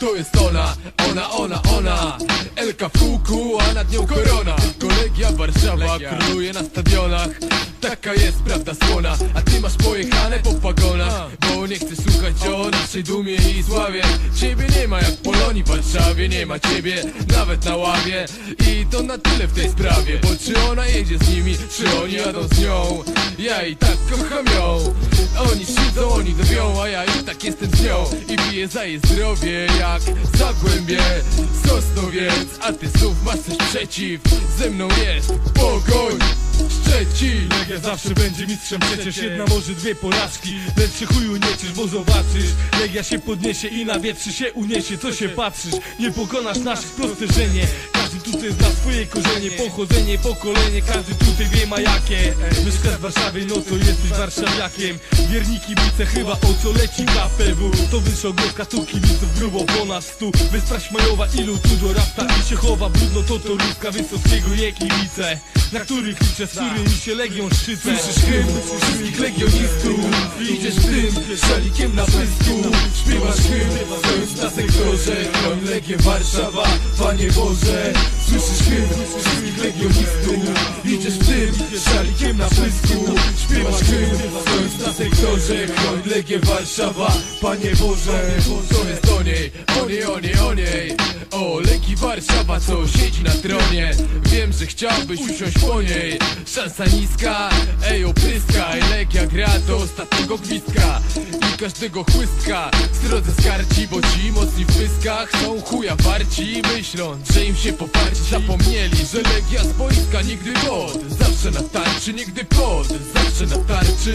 To jest ona, ona, ona, ona. Elka kółku, a nad nią korona. Kolegia Warszawa króluje na stadionach. Taka jest prawda słona. A ty masz pojechane po pagonach Bo nie chcesz słuchać o naszej dumie i sławie Ciebie nie ma jak w Polonii w Warszawie Nie ma ciebie nawet na ławie. I to na tyle w tej sprawie Bo czy ona jedzie z nimi, czy oni jadą z nią Ja i tak kocham ją. Oni siedzą, oni dowią, a ja i tak jestem z nią. I piję za jej zdrowie jak Zagłębie. Sosnowiec, a ty znów masz coś przeciw. Ze mną jest pogoń. Szczecin. Legia zawsze będzie mistrzem Przecież jedna może dwie porażki. Lecz się chuju nie ciesz, bo zobaczysz. Legia się podniesie i na wietrzy się uniesie Co się patrzysz? Nie pokonasz naszych prosterzenie Każdy tutaj zna swoje korzenie Pochodzenie, pokolenie Każdy tutaj wie ma jakie. Mieszkasz w Warszawie, no to jesteś warszawiakiem. Wierni kibice chyba o co leci KPW To wyszogotka, tu kibiców grubo ponad stu. Wyspra Śmajowa, ilu tu dorasta i się chowa. Brudno to torówka Wysockiego je kibice. Na których liczę, z którymi się Legią szczycę. Słyszysz hymn wszystkich legionistów. Idziesz tym szalikiem na pysku. Śpiewasz hymn, stojąc na sektorze Chroń Legię Warszawa, Panie Boże. Słyszysz hymn wszystkich legionistów? Idziesz tym szalikiem na pysku Śpiewasz hymn, stojąc na sektorze Chroń Legię Warszawa, Panie Boże To jest niej, o niej, o niej, o niej O Legii Warszawa, co siedzi na tronie. Wiem, że chciałbyś usiąść po niej. Szansa niska, ej opryskaj Legia gra do ostatniego gwizdka. I każdego chłystka Z drodze skarci, bo ci mocni w pyskach Są chuja warci. Myśląc, że im się poparci Zapomnieli, że Legia z boiska nigdy pod. Zawsze na tarczy, nigdy pod. Zawsze na tarczy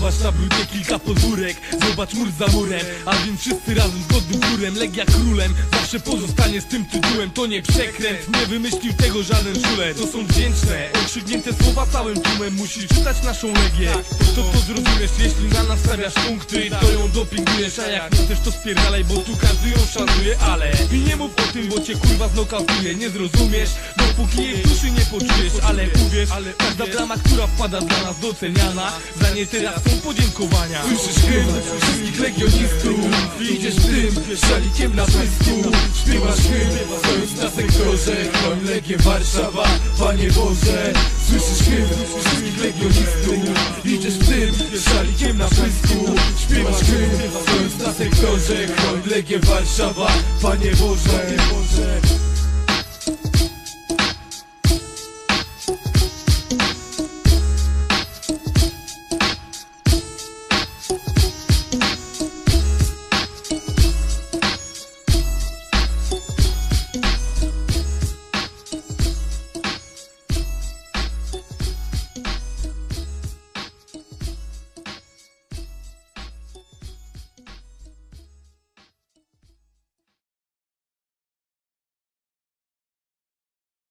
Zobacz, na brudzie kilka podwórek. Zobacz mur za murem A więc wszyscy razem zgodnym chórem. Legia królem Zawsze pozostanie z tym tytułem. To nie przekręt Nie wymyślił tego żaden szuler. To są wdzięczne Okrzyknięte słowa całym tłumem. Musisz czytać naszą Legię. To to zrozumiesz Jeśli na nas stawiasz punkty. To ją dopingujesz A jak nie chcesz to spierdalaj Bo tu każdy ją szanuje. Ale I nie mów o tym Bo cię kurwa znokautuje. Nie zrozumiesz Dopóki jej duszy nie poczujesz. Ale uwierz Każda brama, która wpada dla nas doceniana. Za nie teraz są podziękowania. Słyszysz hymn wszystkich legionistów. Idziesz tym szalikiem na pysku. Śpiewasz hymn stojąc na sektorze. Chroń Legię Warszawa, Panie Boże. Słyszysz hymn wszystkich legionistów. Idziesz tym szalikiem na pysku. Śpiewasz hymn stojąc na sektorze. Chroń Legię Warszawa, Panie Boże